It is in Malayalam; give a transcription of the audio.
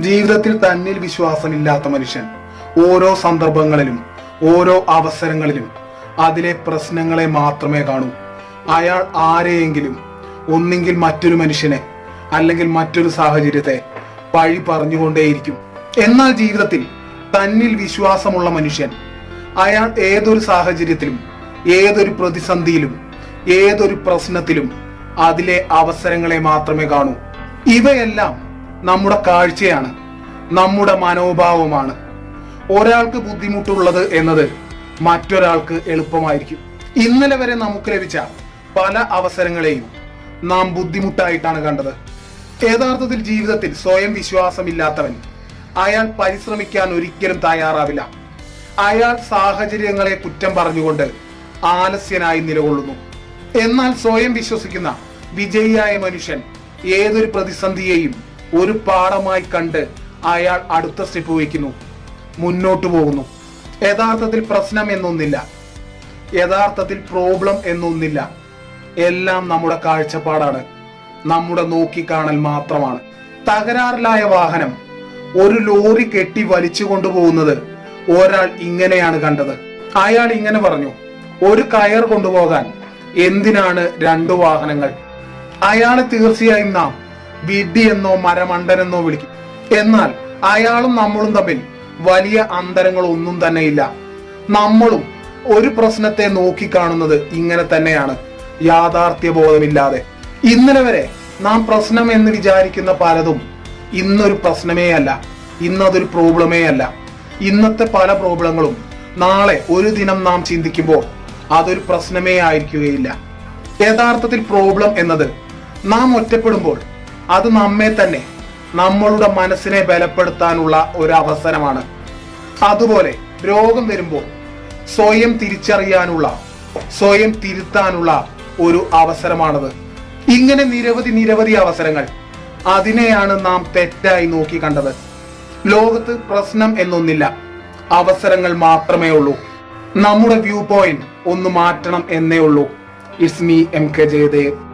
ജീവിതത്തിൽ തന്നിൽ വിശ്വാസമില്ലാത്ത മനുഷ്യൻ ഓരോ സന്ദർഭങ്ങളിലും ഓരോ അവസരങ്ങളിലും അതിലെ പ്രശ്നങ്ങളെ മാത്രമേ കാണൂ. അയാൾ ആരെയെങ്കിലും ഒന്നെങ്കിൽ മറ്റൊരു മനുഷ്യനെ അല്ലെങ്കിൽ മറ്റൊരു സാഹചര്യത്തെ പഴി പറഞ്ഞുകൊണ്ടേയിരിക്കും. എന്നാൽ ജീവിതത്തിൽ തന്നിൽ വിശ്വാസമുള്ള മനുഷ്യൻ അയാൾ ഏതൊരു സാഹചര്യത്തിലും ഏതൊരു പ്രതിസന്ധിയിലും ഏതൊരു പ്രശ്നത്തിലും അതിലെ അവസരങ്ങളെ മാത്രമേ കാണൂ. ഇവയെല്ലാം നമ്മുടെ കാഴ്ചയാണ് നമ്മുടെ മനോഭാവമാണ്. ഒരാൾക്ക് ബുദ്ധിമുട്ടുള്ളത് എന്നത് മറ്റൊരാൾക്ക് എളുപ്പമായിരിക്കും. ഇന്നലെ വരെ നമുക്ക് ലഭിച്ച പല അവസരങ്ങളെയും നാം ബുദ്ധിമുട്ടായിട്ടാണ് കണ്ടത്. യഥാർത്ഥത്തിൽ ജീവിതത്തിൽ സ്വയം വിശ്വാസമില്ലാത്തവൻ അയാൾ പരിശ്രമിക്കാൻ ഒരിക്കലും തയ്യാറാവില്ല. അയാൾ സാഹചര്യങ്ങളെ കുറ്റം പറഞ്ഞുകൊണ്ട് ആലസ്യനായി നിലകൊള്ളുന്നു. എന്നാൽ സ്വയം വിശ്വസിക്കുന്ന വിജയിയായ മനുഷ്യൻ ഏതൊരു പ്രതിസന്ധിയെയും ഒരു പാഠമായി കണ്ട് അയാൾ അടുത്ത സ്റ്റെപ്പ് വയ്ക്കുന്നു മുന്നോട്ട് പോകുന്നു. യഥാർത്ഥത്തിൽ പ്രശ്നം എന്നൊന്നില്ല. യഥാർത്ഥത്തിൽ പ്രോബ്ലം എന്നൊന്നില്ല. എല്ലാം നമ്മുടെ കാഴ്ചപ്പാടാണ്. നമ്മുടെ നോക്കിക്കാണൽ മാത്രമാണ്. തകരാറിലായ വാഹനം. ഒരു ലോറി കെട്ടി വലിച്ചു കൊണ്ടുപോകുന്നത് ഒരാൾ ഇങ്ങനെയാണ് കണ്ടത്. അയാൾ ഇങ്ങനെ പറഞ്ഞു ഒരു കയർ കൊണ്ടുപോകാൻ എന്തിനാണ് രണ്ടു വാഹനങ്ങൾ? അയാളെ തീർച്ചയായും നാം വിഡ്ഢി എന്നോ മരമണ്ടനെന്നോ വിളിക്കും. എന്നാൽ അയാളും നമ്മളും തമ്മിൽ വലിയ അന്തരങ്ങൾ ഒന്നും തന്നെയില്ല നമ്മളും ഒരു പ്രശ്നത്തെ നോക്കിക്കാണുന്നത് ഇങ്ങനെ തന്നെയാണ്. യാഥാർത്ഥ്യ ബോധമില്ലാതെ ഇന്നലെ വരെ നാം പ്രശ്നം എന്ന് വിചാരിക്കുന്ന പലതും ഇന്നൊരു പ്രശ്നമേ അല്ല. ഇന്നതൊരു പ്രോബ്ലമേ അല്ല. ഇന്നത്തെ പല പ്രോബ്ലങ്ങളും നാളെ ഒരു ദിനം നാം ചിന്തിക്കുമ്പോൾ അതൊരു പ്രശ്നമേ ആയിരിക്കുകയില്ല. യഥാർത്ഥത്തിൽ പ്രോബ്ലം എന്നത് നാം ഒറ്റപ്പെടുമ്പോൾ അത് നമ്മെ തന്നെ നമ്മളുടെ മനസ്സിനെ ബലപ്പെടുത്താനുള്ള ഒരു അവസരമാണ് അതുപോലെ രോഗം വരുമ്പോൾ സ്വയം തിരിച്ചറിയാനുള്ള സ്വയം തിരുത്താനുള്ള ഒരു അവസരമാണത്. ഇങ്ങനെ നിരവധി നിരവധി അവസരങ്ങൾ അതിനെയാണ് നാം തെറ്റായി നോക്കി കണ്ടത്. ലോകത്ത് പ്രശ്നം എന്നൊന്നില്ല അവസരങ്ങൾ മാത്രമേ ഉള്ളൂ. നമ്മുടെ വ്യൂ പോയിന്റ് ഒന്ന് മാറ്റണം എന്നേ ഉള്ളൂ. It's me M K Jayadev